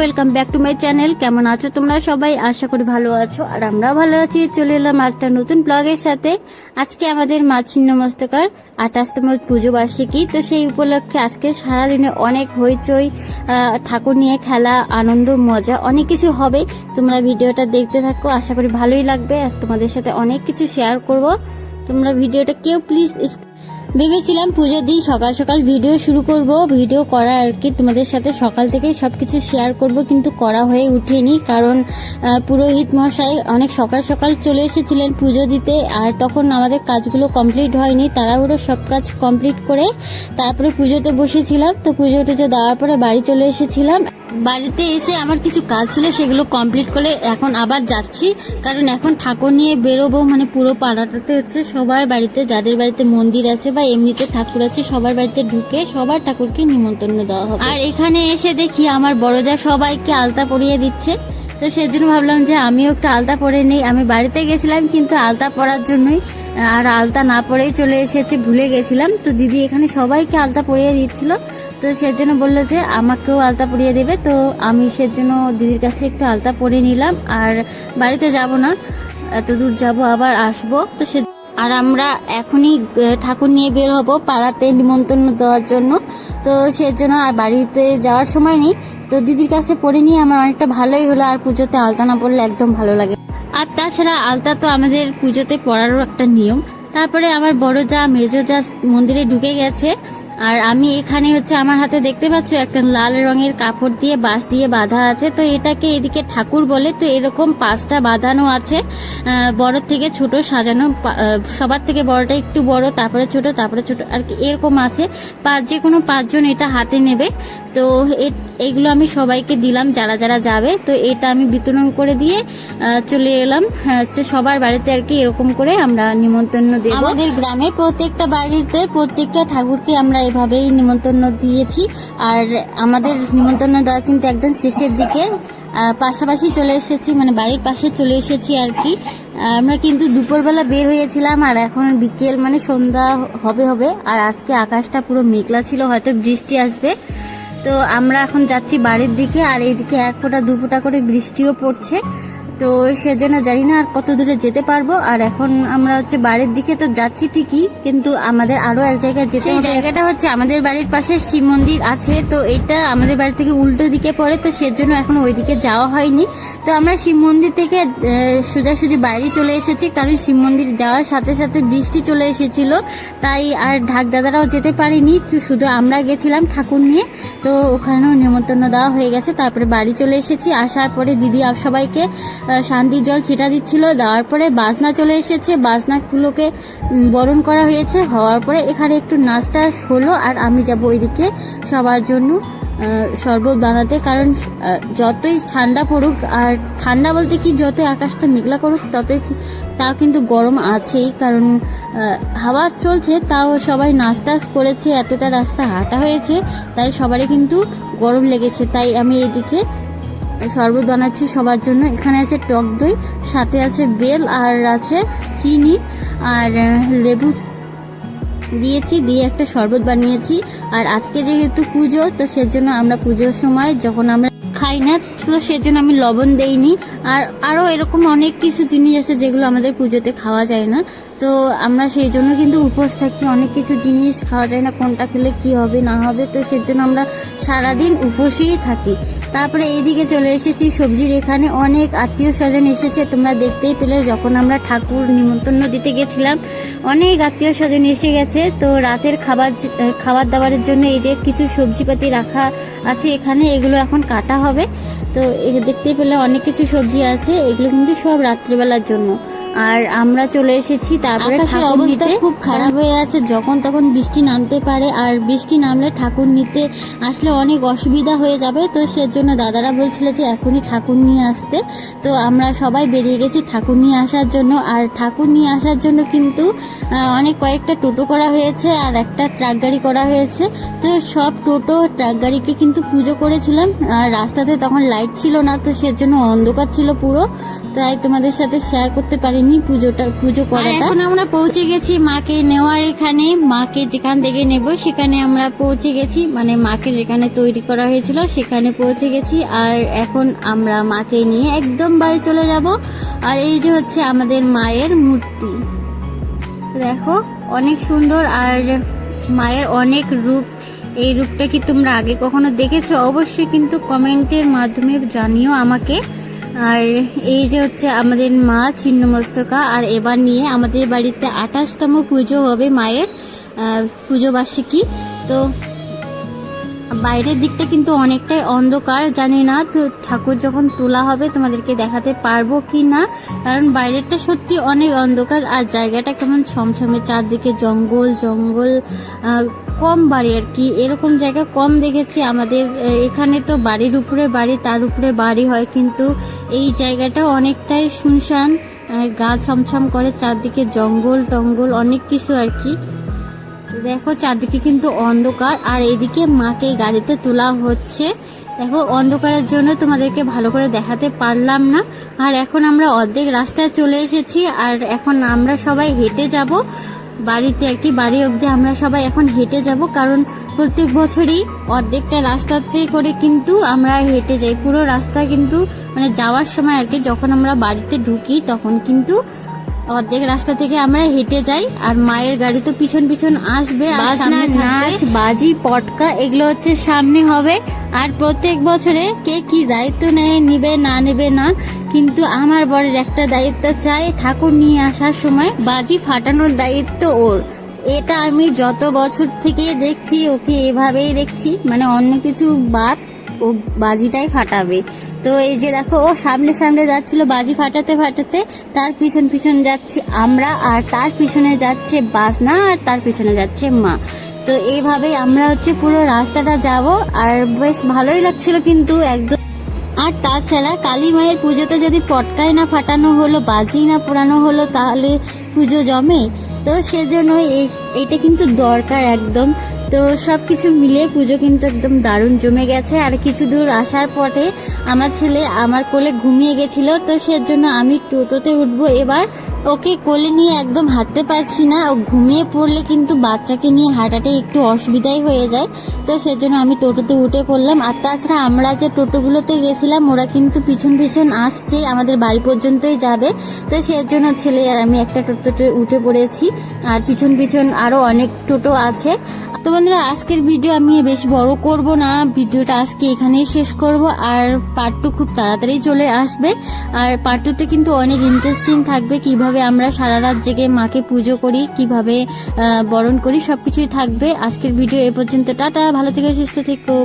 Welcome back to my channel কেমন আছো তোমরা সবাই? আশা করি ভালো আছো। আর আমরা ভালো আছি। চলে এলাম একটা নতুন ব্লগের সাথে। আজকে আমাদের মা ছিন্নমস্তকার আঠাশতম পুজো বার্ষিকী। তো সেই উপলক্ষে আজকে সারাদিনে অনেক হইচই ঠাকুর নিয়ে খেলা, আনন্দ, মজা, অনেক কিছু হবে। তোমরা ভিডিওটা দেখতে থাকো। আশা করি ভালোই লাগবে। আর তোমাদের সাথে অনেক কিছু শেয়ার করব। তোমরা ভিডিওটা কেউ প্লিজ ভেবেছিলাম পুজোর দিন সকাল সকাল ভিডিও শুরু করব। ভিডিও করা আর কি তোমাদের সাথে সকাল থেকেই সবকিছু শেয়ার করব, কিন্তু করা হয়ে উঠেনি কারণ পুরোহিত মশাই অনেক সকাল সকাল চলে এসেছিলেন পুজো দিতে আর তখন আমাদের কাজগুলো কমপ্লিট হয়নি। তাড়াহুড়ো সব কাজ কমপ্লিট করে তারপরে পুজোতে বসেছিলাম। তো পুজো টুজো দেওয়ার পরে বাড়ি চলে এসেছিলাম। বাড়িতে এসে আমার কিছু কাজ ছিল, সেগুলো কমপ্লিট করে এখন আবার যাচ্ছি। কারণ এখন ঠাকুর নিয়ে বেরোবো মানে পুরো পাড়াটাতে হচ্ছে সবার বাড়িতে, যাদের বাড়িতে মন্দির আছে বা এমনিতে ঠাকুর আছে, সবার বাড়িতে ঢুকে সবার ঠাকুরকে নিমন্ত্রণ দেওয়া হবে। আর এখানে এসে দেখি আমার বড় যা সবাইকে আলতা পরিয়ে দিচ্ছে। তো সেজন্য ভাবলাম যে আমিও একটু আলতা পরে নেই। আমি বাড়িতে গেছিলাম, কিন্তু আলতা পরার জন্যই, আর আলতা না পরেই চলে এসেছি, ভুলে গেছিলাম। তো দিদি এখানে সবাইকে আলতা পরিয়ে দিচ্ছিল। তো সেজন্য বলল যে আমাকেও আলতা পরিয়ে দেবে, তো আমি সেজন্য দিদির কাছে একটু আলতা পরে নিলাম, আর বাড়িতে যাব না, এত দূর যাব, আবার আসব। তো সে আর আমরা এখনই ঠাকুর নিয়ে বের হব পাড়াতে নিমন্ত্রণ দেওয়ার জন্য। তো সেজন্য আর বাড়িতে যাওয়ার সময় নেই, তো দিদির কাছে পরে নিয়ে আমার অনেকটা ভালোই হলো, আর পুজোতে আলতা না পড়লে একদম ভালো লাগে। আর তাছাড়া আলতা তো আমাদের পুজোতে পড়ারও একটা নিয়ম। তারপরে আমার বড় যা, মেজো যা মন্দিরে ঢুকে গেছে আর আমি এখানে হচ্ছে আমার হাতে দেখতে পাচ্ছ একটা লাল রঙের কাপড় দিয়ে বাঁশ দিয়ে বাঁধা আছে। তো এটাকে এদিকে ঠাকুর বলে তো এরকম পাঁচটা বাঁধানো আছে। বড় থেকে ছোট সাজানো সবার থেকে বড়টা একটু বড় তারপরে ছোট তারপরে ছোট আর কি এরকম আছে। পাঁচ যে কোনো পাঁচজন এটা হাতে নেবে। তো এইগুলো আমি সবাইকে দিলাম যারা যারা যাবে। তো এটা আমি বিতরণ করে দিয়ে চলে এলাম। হ্যাঁ, হচ্ছে সবার বাড়িতে আর কি এরকম করে আমরা নিমন্ত্রণ দেব। আমাদের গ্রামে প্রত্যেকটা বাড়িতে প্রত্যেকটা ঠাকুরকে আমরা এভাবেই নিমন্ত্রণ দিয়েছি। আর আমাদের নিমন্ত্রণ দেওয়া কিন্তু একদম শেষের দিকে। পাশাপাশি চলে এসেছি মানে বাড়ির পাশে চলে এসেছি আর কি। আমরা কিন্তু দুপুরবেলা বের হয়েছিলাম আর এখন বিকেল মানে সন্ধ্যা হবে হবে। আর আজকে আকাশটা পুরো মেঘলা ছিল, হয়তো বৃষ্টি আসবে। তো আমরা এখন যাচ্ছি বাড়ির দিকে, আর এইদিকে এক ফোঁটা, দু ফোঁটা করে বৃষ্টিও পড়ছে। তো সেজন্য জানি না আর কত দূরে যেতে পারব। আর এখন আমরা হচ্ছে বাড়ির দিকে তো যাচ্ছি ঠিকই কিন্তু আমাদের আরও এক জায়গায় যেতে সেই জায়গাটা হচ্ছে আমাদের বাড়ির পাশে শিব মন্দির আছে তো এটা আমাদের বাড়ি থেকে উল্টো দিকে পড়ে তো সেজন্য এখন ওই দিকে যাওয়া হয়নি। তো আমরা শিব মন্দির থেকে সোজাসুজি বাইরে চলে এসেছি কারণ শিব মন্দির যাওয়ার সাথে সাথে বৃষ্টি চলে এসেছিল তাই আর ঢাক দাদারাও যেতে পারিনি শুধু আমরা গেছিলাম ঠাকুর নিয়ে। তো ওখানেও নিমন্ত্রণ দেওয়া হয়ে গেছে তারপরে বাড়ি চলে এসেছি আসার পরে দিদি সবাইকে শান্তির জল ছিটা দিচ্ছিল। দেওয়ার পরে বাসনা চলে এসেছে। বাসনাগুলোকে বরণ করা হয়েছে। হওয়ার পরে এখানে একটু নাচ টাচ হলো আর আমি যাব ওইদিকে সবার জন্য শরবত বানাতে। কারণ যতই ঠান্ডা পড়ুক আর ঠান্ডা বলতে কি, যতই আকাশটা মেঘলা করুক, ততই তা কিন্তু গরম আছেই। কারণ হাওয়া চলছে, তাও সবাই নাচ টাচ করেছে। এতটা রাস্তা হাঁটা হয়েছে, তাই সবারই কিন্তু গরম লেগেছে। তাই আমি এদিকে শরবত বানাচ্ছি সবার জন্য। এখানে আছে টক দই, সাথে আছে বেল আর আছে চিনি। আর লেবু দিয়েছি, দিয়ে একটা শরবত বানিয়েছি। আর আজকে যেহেতু পুজো, তো সেজন্য আমরা পুজোর সময় যখন আমরা খাই না, তো সেজন্য আমি লবণ দেইনি। আর আরও এরকম অনেক কিছু জিনিস আছে যেগুলো আমাদের পুজোতে খাওয়া যায় না। তো আমরা সেই জন্য কিন্তু উপোস থাকি। অনেক কিছু জিনিস খাওয়া যায় না, কোনটা খেলে কি হবে, না হবে, তো সেজন্য আমরা সারাদিন উপোসেই থাকি। তারপরে এইদিকে চলে এসেছি, সবজির এখানে অনেক আত্মীয় স্বজন এসেছে। তোমরা দেখতেই পেলে যখন আমরা ঠাকুর নিমন্ত্রণ দিতে গেছিলাম, অনেক আত্মীয় স্বজন এসে গেছে। তো রাতের খাবার খাবার দাবারের জন্য এই যে কিছু সবজিপাতি রাখা আছে এখানে, এগুলো এখন কাটা হবে। তো দেখতেই পেলে অনেক কিছু সবজি আছে, এগুলো কিন্তু সব রাত্রিবেলার জন্য। আর আমরা চলে এসেছি তারপরে আকাশের অবস্থা খুব খারাপ হয়ে আছে যখন তখন বৃষ্টি নামতে পারে আর বৃষ্টি নামলে ঠাকুর নিতে আসলে অনেক অসুবিধা হয়ে যাবে। তো সেজন্য দাদারা বলছিল যে এখনই ঠাকুর নিয়ে আসতে। তো আমরা সবাই বেরিয়ে গেছি ঠাকুর নিয়ে আসার জন্য। আর ঠাকুর নিয়ে আসার জন্য কিন্তু অনেক কয়েকটা টোটো করা হয়েছে আর একটা ট্রাক গাড়ি করা হয়েছে। তো সব টোটো ট্রাক গাড়িকে কিন্তু পুজো করেছিলাম। আর রাস্তাতে তখন লাইট ছিল না তো সেজন্য অন্ধকার ছিল পুরো। তাই তোমাদের সাথে শেয়ার করতে পারিনি। হয়নি পুজোটা পুজো করাটা। এখন আমরা পৌঁছে গেছি মাকে নেওয়ার এখানে। মাকে যেখান থেকে নেব সেখানে আমরা পৌঁছে গেছি। মানে মাকে যেখানে তৈরি করা হয়েছিল সেখানে পৌঁছে গেছি। আর এখন আমরা মাকে নিয়ে একদম বাড়ি চলে যাব। আর এই যে হচ্ছে আমাদের মায়ের মূর্তি। দেখো অনেক সুন্দর। আর মায়ের অনেক রূপ। এই রূপটা কি তোমরা আগে কখনো দেখেছ? অবশ্যই কিন্তু কমেন্টের মাধ্যমে জানিও আমাকে। আর এই যে হচ্ছে আমাদের মা ছিন্নমস্তকা, আর এবার নিয়ে আমাদের বাড়িতে আঠাশতম পুজো হবে মায়ের পুজো বার্ষিকী। তো বাইরের দিকটা কিন্তু অনেকটাই অন্ধকার, জানি না। ঠাকুর যখন তোলা হবে, তোমাদেরকে দেখাতে পারব কি না? কারণ বাইরেরটা সত্যি অনেক অন্ধকার, আর জায়গাটা কেমন ছমছমে, চারদিকে জঙ্গল জঙ্গল কম বাড়ি আর কি। এরকম জায়গা কম দেখেছি আমাদের এখানে তো বাড়ির উপরে বাড়ি, তার উপরে বাড়ি হয়, কিন্তু এই জায়গাটা অনেকটাই শুনশান গা ছমছম করে, চারদিকে জঙ্গল, টঙ্গল, অনেক কিছু আর কি। দেখো চারদিকে কিন্তু অন্ধকার, আর এদিকে মাকে গাড়িতে তোলা হচ্ছে। দেখো, অন্ধকারের জন্য তোমাদেরকে ভালো করে দেখাতে পারলাম না। আর এখন আমরা অর্ধেক রাস্তায় চলে এসেছি, আর এখন আমরা সবাই হেঁটে যাব। বাড়িতে কি, বাড়ি অবধি আমরা সবাই এখন হেঁটে যাব, কারণ প্রত্যেক বছরই অর্ধেকটা রাস্তাতে করে কিন্তু আমরা হেঁটে যাই। পুরো রাস্তা কিন্তু মানে যাওয়ার সময় আর কি, যখন আমরা বাড়িতে ঢুকি, তখন কিন্তু অর্ধেক রাস্তা থেকে আমরা হেঁটে যাই আর মায়ের গাড়ি তো পিছন পিছন আসবে বাজনা, নাচ বাজি পটকা এগুলো হচ্ছে সামনে হবে। আর প্রত্যেক বছরে কে কি দায়িত্ব নেয় নিবে না নেবে না কিন্তু আমার বরের একটা দায়িত্ব চাই ঠাকুর নিয়ে আসার সময় বাজি ফাটানোর দায়িত্ব ওর। এটা আমি যত বছর থেকে দেখছি ওকে এভাবেই দেখছি মানে অন্য কিছু বাদ ও বাজিটাই ফাটাবে। তো এই যে দেখো, ও সামনে সামনে যাচ্ছিল, বাজি ফাটাতে ফাটাতে তার পিছন পিছন যাচ্ছি আমরা আর তার পিছনে যাচ্ছে বাসনা আর তার পিছনে যাচ্ছে মা। তো এইভাবেই আমরা হচ্ছে পুরো রাস্তাটা যাব আর বেশ ভালোই লাগছিল কিন্তু একদম। আর তাছাড়া কালী মায়ের পুজোতে যদি পটকায় না ফাটানো হলো, বাজি না পোড়ানো হলো, তাহলে পুজো জমে। তো সেজন্য এই- এইটা কিন্তু দরকার একদম। তো সব কিছু মিলে পুজো কিন্তু একদম দারুণ জমে গেছে। আর কিছু দূর আসার পরে আমার ছেলে আমার কোলে ঘুমিয়ে গেছিল, তো সেজন্য আমি টোটোতে উঠবো। এবার ওকে কোলে নিয়ে একদম হাঁটতে পারছি না। ও ঘুমিয়ে পড়লে কিন্তু বাচ্চাকে নিয়ে হাঁটাটা একটু অসুবিধাই হয়ে যায়। তো সেজন্য আমি টোটোতে উঠে পড়লাম। আর তাছাড়া আমরা যে টোটোগুলোতে গেছিলাম, ওরা কিন্তু পিছন পিছন আসছে, আমাদের বাড়ি পর্যন্তই যাবে। তো সেজন্য ছেলে আর আমি একটা টোটোতে উঠে পড়েছি। আর পিছন পিছন আরও অনেক টোটো আছে। তো বন্ধুরা, আজকের ভিডিও আমি বেশি বড় করব না। ভিডিওটা আজকে এখানেই শেষ করব। আর পার্ট টু খুব তাড়াতাড়ি চলে আসবে। আর পার্ট টুতে কিন্তু অনেক ইন্টারেস্টিং থাকবে। কীভাবে আমরা সারা রাত জেগে মাকে পুজো করি, কীভাবে বরণ করি, সবকিছুই থাকবে। আজকের ভিডিও এ পর্যন্ত, টাটা। ভালো থেকে, সুস্থ থেকো।